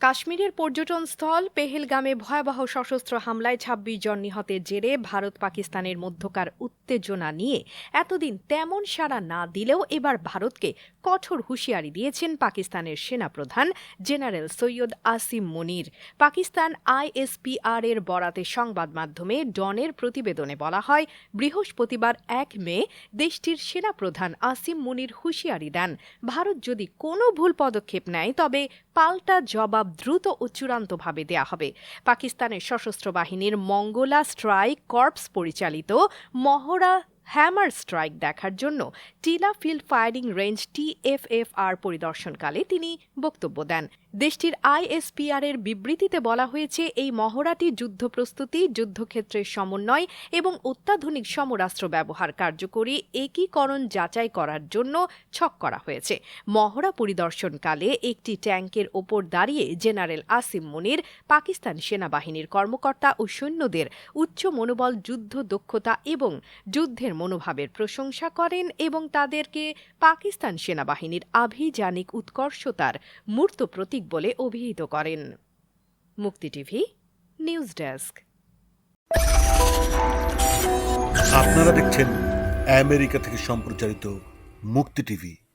কাশ্মীরের পর্যটন স্থল পেহেলগামে ভয়াবহ সশস্ত্র হামলায় ২৬ জন নিহতের জেরে ভারত পাকিস্তানের মধ্যকার উত্তেজনা নিয়ে এতদিন তেমন সাড়া না দিলেও এবার ভারতকে কঠোর হুঁশিয়ারি দিয়েছেন পাকিস্তানের সেনাপ্রধান জেনারেল সৈয়দ আসিম মনির। পাকিস্তান আইএসপিআর এর বরাতে সংবাদ মাধ্যমে ডনের প্রতিবেদনে বলা হয়, বৃহস্পতিবার এক মে দেশটির সেনাপ্রধান আসিম মুনির হুঁশিয়ারি দেন, ভারত যদি কোনো ভুল পদক্ষেপ নেয়, তবে পাল্টা জবাব দ্রুত ও চূড়ান্তভাবে দেয়া হবে। পাকিস্তানের সশস্ত্র বাহিনীর মঙ্গোলা স্ট্রাইক কর্পস পরিচালিত মহড়া হ্যামার স্ট্রাইক দেখার জন্য টিলা ফিল্ড ফায়ারিং রেঞ্জ টিএফএফআর পরিদর্শনকালে তিনি বক্তব্য দেন। দেশটির আইএসপিআর এর বিবৃতিতে বলা হয়েছে, এই মহড়াটি যুদ্ধ প্রস্তুতি যুদ্ধক্ষেত্রের সমন্বয় এবং অত্যাধুনিক সমরাস্ত্র ব্যবহার কার্যকরী, একীকরণ যাচাই করার জন্য ছক করা হয়েছে। মহড়া পরিদর্শনকালে একটি ট্যাঙ্কের ওপর দাঁড়িয়ে জেনারেল আসিম মুনির, পাকিস্তান সেনাবাহিনীর কর্মকর্তা ও সৈন্যদের উচ্চ মনোবল, যুদ্ধ দক্ষতা এবং যুদ্ধের মনোভাবের প্রশংসা করেন এবং তাদেরকে পাকিস্তান সেনাবাহিনীর আভিযানিক উৎকর্ষতার মূর্ত প্রতীক বলে অভিহিত করেন। মুক্তি টিভি নিউজ ডেস্ক। আপনারা দেখছেন আমেরিকা থেকে সম্প্রচারিত মুক্তি টিভি।